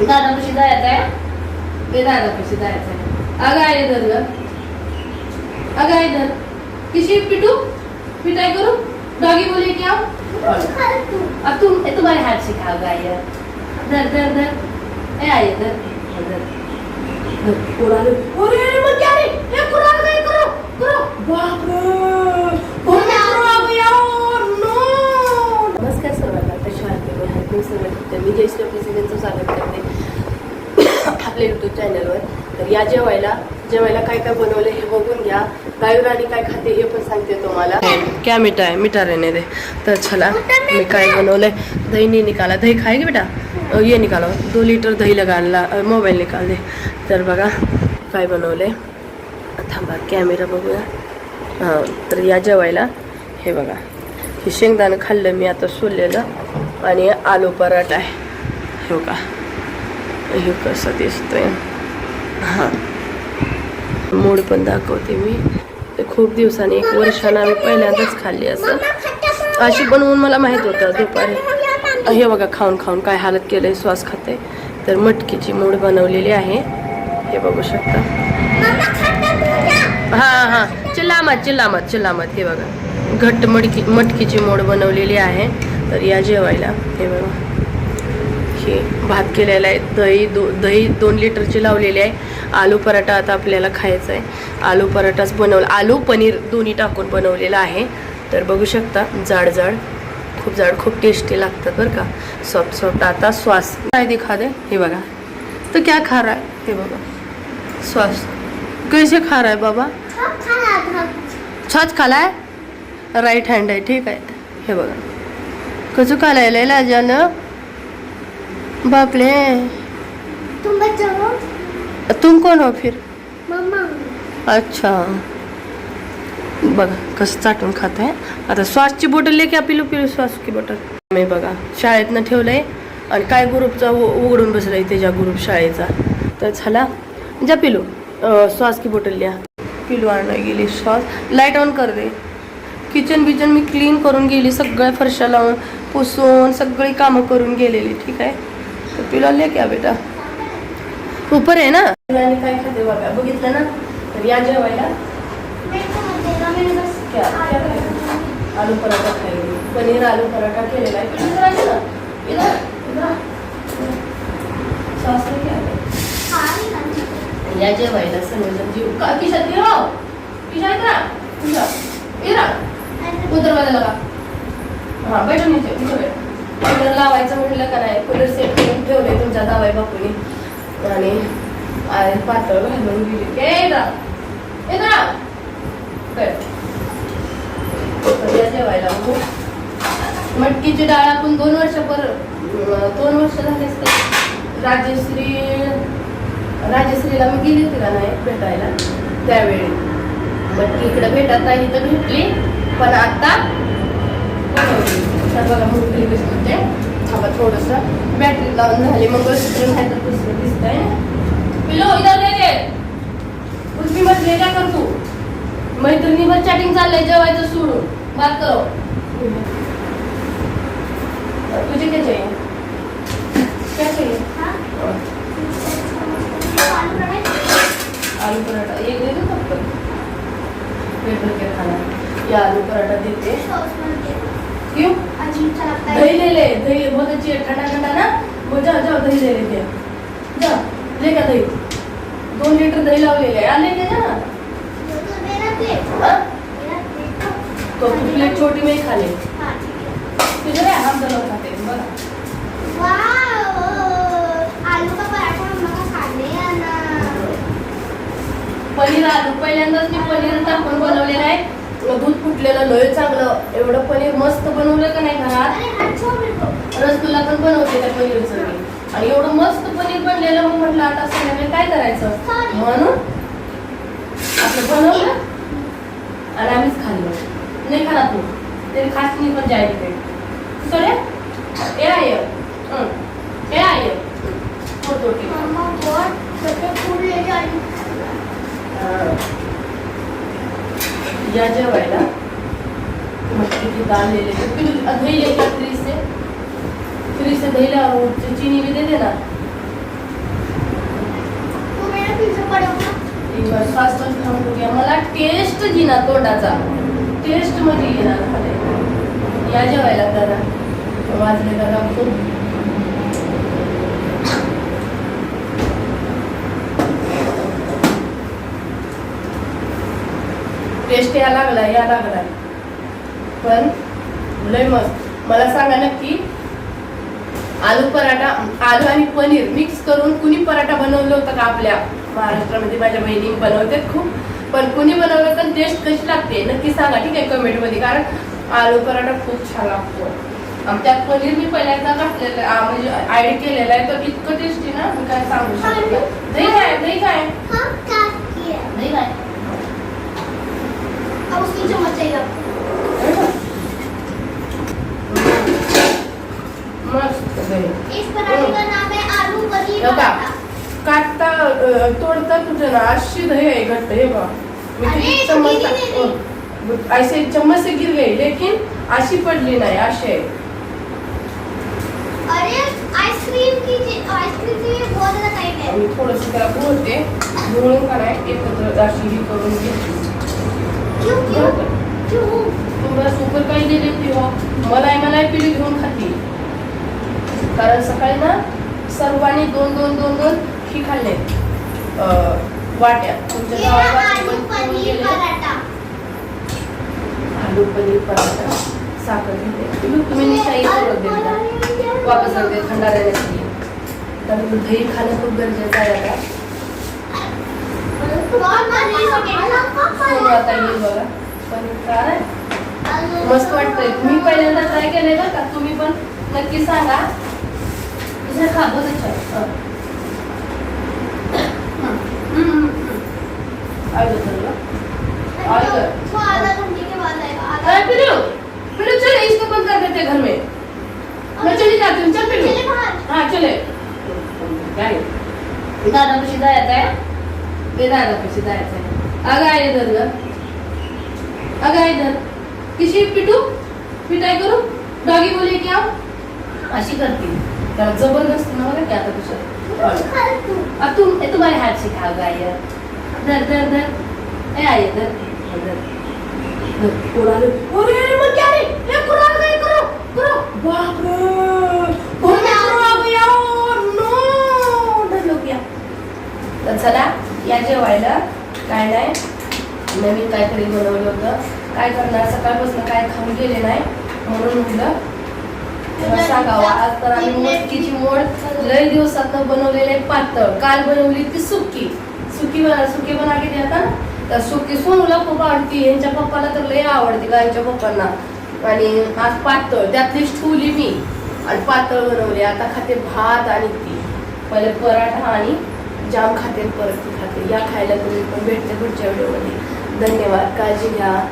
दादा कशी जायचं आहे ते दादा कशी जायचं आहे अगं आहे धर ग अगं आहे धर किसी पिटू पिटाई करू डॉगी बोले क्या अब तुम ए, तुम्हारे हाथ से खाओ गाय धर धर धर ए आइए धर धर धर कुराल अरे अरे मत क्या रे ए कुराल गए करो करो बाप रे कोण करो यार नो नमस्कार सर्वांना कशा आहात तुम्ही आहात मी सर्व तर मी जयश्री प्रेसिडेंटचं स्वागत करते आपल्या युट्यूब चॅनलवर तर या जेवायला. जेवायला काय काय बनवलं हे बघून घ्या. गायुराणी काय खाते हे पण सांगते तुम्हाला. क्या मिठा आहे? मिठा रहने दे. तर चला मी काय बनवलंय? दही नहीं निकाला. दही खाएगी बेटा? ये निकालो दो लिटर दही लगायला मोबाईल निकाल दे. तर बघा काय बनवलंय? थांबा कॅमेरा बघूया. हां तर या जेवायला हे बघा. हे शेंगदाणं खाल्लं मी आता सोललेलं. आणि आलू पराठा आहे. हो का हे कसं दिसतंय. हां. मूड पण दाखवते मी. ते खूप दिवसांनी एक वर्षानं आम्ही पहिल्यांदाच खाल्ली असं. अशी बनवून मला माहीत होतं दुपारी. हे बघा खाऊन खाऊन काय हालत केलंय श्वास खाते तर मटकीची मूड बनवलेली आहे. हे बघू शकता. हां हां. चिल्लामत चिल्लामत चिल्लामत. हे बघा. घट्ट मडकी मटकीची मोड बनवलेली आहे. तर या जेवायला. हे बघा. इथे भात केलेला आहे. दही दो दही दोन लिटरची लावलेली आहे. आलू पराठा आता आपल्याला खायचा आहे. आलू पराठाच बनवला आलू पनीर दोन्ही टाकून बनवलेलं आहे. तर बघू शकता जाड जाड खूप जाड खूप टेस्टी लागतं बरं का. सॉफ्ट सॉफ्ट आता श्वास काय दिखा दे हे बघा. तर क्या खा रहा है? हे बघा. श्वास कैसे खा रहा है बाबा? छाच खालाय राईट हँड आहे ठीक आहे. हे बघा. कसं खालाय? लय बापले तुम बच्चे हो तुम कोण हो फिर? मम्मा अच्छा. बघा कसं चाटून खात आहे आता श्वासची बॉटल लेके आ पिलू पिलू श्वास की बॉटल मी बघा शाळेतनं ठेवलंय आणि काय ग्रुपचा उघडून बसलाय त्याच्या ग्रुप शाळेचा. तर झाला जा पिलू. श्वास की बॉटल लिहा. पिलू आणायला गेली श्वास लाइट ऑन कर दे. किचन बिचन मी क्लीन करून गेली सगळ्या फरशा लावून पुसून सगळी कामं करून गेलेली ठीक आहे? पिलू ले क्या बेटा उपर आहे ना आणि काय खाते बघा बघितलं ना तर या जेवायला मेरे को मत देना मैंने बस क्या क्या खाएंगे? आलू पराठा खाएंगे पनीर आलू पराठा केलेला आहे इधर आइए ना इधर इधर आ. सास ने क्या है? खाली ना या जेवायला सर्वजण जीव का किशात गिरो किशा इधर आ. किशा इधर आ. वो दरवाजा लगा हा बैठो नीचे नीचे बैठ कूलर लावायचं म्हटलं का नाही कूलर सेट करून ठेवलंय तुमच्या दावाई बापूनी. आणि पातळ घालून गेली ए इधर आ. इधर जेवायला मटकीची डाळ आपण दोन वर्ष पर दोन वर्ष झाले असते राजश्री राजश्रीला मी गेली होती का नाही भेटायला? त्यावेळी. मटकी इकडे भेटत नाही तर भेटली. पण आता बनवली. तर बघा मुलगी कशी होते थांबा बॅटरी लावून झाली मग नाही तर दुसरं दिसतंय पिलो इधर रे उलटी मत ले कर तू मैत्रिणीवर चॅटिंग चाललंय जेवायचं सोडून बात करो तुझे क्या चाहिए क्या चाहिए आलू पराठा एक दे दो सबको पेट भर के खाना. ये आलू पराठा देते. क्यों अजीब सा लगता है दही ले ले दही बहुत अच्छी है ठंडा ठंडा ना वो जाओ जाओ दही ले लेते हैं जाओ लेके दही? दोन लीटर दही लावलेले आहे. आ, लेके जा? ना तो हाँ? तो प्लेट छोटी में ही खा ले तुझे रे हम दोनों खाते. हैं वाओ आलू का पराठा मम्मा का खाने आना पनीर आलू. पहिल्यांदाच मी पनीर टाकून बनवलेलं आहे. दूध फुटलेलं लय चांगलं एवढं पनीर मस्त बनवलं का नाही घरात? रसगुल्ला पण बनवते त्या पनीरचं मी. आणि एवढं मस्त पनीर बनलेलं मग म्हटलं आता संध्याकाळी काय करायचं? म्हणून आपलं बनवलं आणि आम्हीच खाल्लं. नाही खाला तू. तरी खास नाही पण जायला पेट सरे ए आय हं. ए आय थोडं या जेवायला मटकी की दाल ले दही लेते फ्रीज से फ्रीज से दही ला और चीनी भी दे फास्ट खाऊन मला टेस्ट घेणार तोंडाचा टेस्टमध्ये येणार खाले या जेवायला करा. वाजले दादा खूप टेस्ट या लागला या लागला. पण लय मस्त. मला सांगा नक्की आलू पराठा आलू आणि पनीर मिक्स करून कुणी पराठा बनवलं होतं का आपल्या महाराष्ट्रामध्ये? माझ्या बहिणी बनवतात खूप. पण कुणी बनवलं तर टेस्ट कशी लागते? नक्की सांगा ठीक आहे कमेंटमध्ये कारण आलू पराठा खूप छान लागतो. त्यात पनीर मी पहिल्यांदा घातलेलं म्हणजे ऍड केलेलं आहे. तर इतकं टेस्टी ना मी काय सांगू शकत? नाही. काय दही काय हा दही काय अब उसकी चम्मच चाहिए मस्त इस पराठे का नाम है आलू पनीर का? पराठा काटता तोडता तुझे ना? अशी दही है घट्ट है बा मैं किती चम्मच गिरी चम्मच से गई लेकिन अशी पडली नाही अशी आहे अरे की के बहुत ज्यादा टाइम है थोडस त्याला गुळते गुळून का नाही एकत्र अशी ही करून घेतली. तुम्हाला सुपर काही दिली ती हो मलाई मलाई पिढी घेऊन खाती. कारण सकाळी ना सर्वांनी दोन दोन दोन दोन ही खाल्ले. वाट्या. तुमच्या गावात वाटी आलू पनीर गेले. पराठा. आलू पनीर पराठा. साखर घेते तुम्ही निशाई करून देता. वापस करते थंडा राहण्यासाठी तर दही खाणं खूप गरजेचं आहे आता. सोनं आता येईल बघा. पण काय? मस्त वाटतंय. मी पहिल्यांदा ट्राय केलंय बरं का? तुम्ही पण नक्की सांगा. हे खा बघ छान आलं तर ना? वो आधा घंटे के बाद आएगा अरे आधा पिलू! पिलू चले इसको बंद कर देते घर में. मैं चली जाती हूँ चल पिलू. हाँ चले काय? दादा कशी जायचं आहे ते दादा कशी जायचं आहे अगं आहे इधर ग. अगं आहे इधर किशी पिटू? पिटाई करू? डॉगी बोले की आओ अशी करती. त्याला जबरदस्ती ना बघा की आता कसं खा तू अब तुम ए, तुम्हारे हाथ से खाओ गाय दर दर दर ए आइए दर दर दर कोराले अरे मत क्या रे? ए कोराले गए करो करो. बाप रे क्या चला या जेवायला. काय नाही. नवीन काहीतरी बनवलं होतं. काय करणार? सकाळपासून काय खाऊन गेले नाही म्हणून म्हटलं तेव्हा सांगावं आज तर आम्ही मटकीची मोड लय दिवसात बनवलेले पातळ. काल बनवली ती सुकी. सुकी बना सुकी बना के आता? तर सुकी सोनूला खूप आवडती. यांच्या पप्पाला तर लय आवडते गायच्या पप्पांना. आणि आज पातळ. त्यातलीच ठेवली मी. आणि पातळ बनवली. आता खाते भात आणि ती. पहिले पराठा आणि जाम खाते परत खाते. या खायला तुम्ही पण भेटते पुढच्या व्हिडिओमध्ये. धन्यवाद. काळजी घ्या.